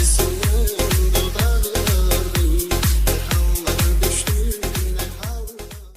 insanı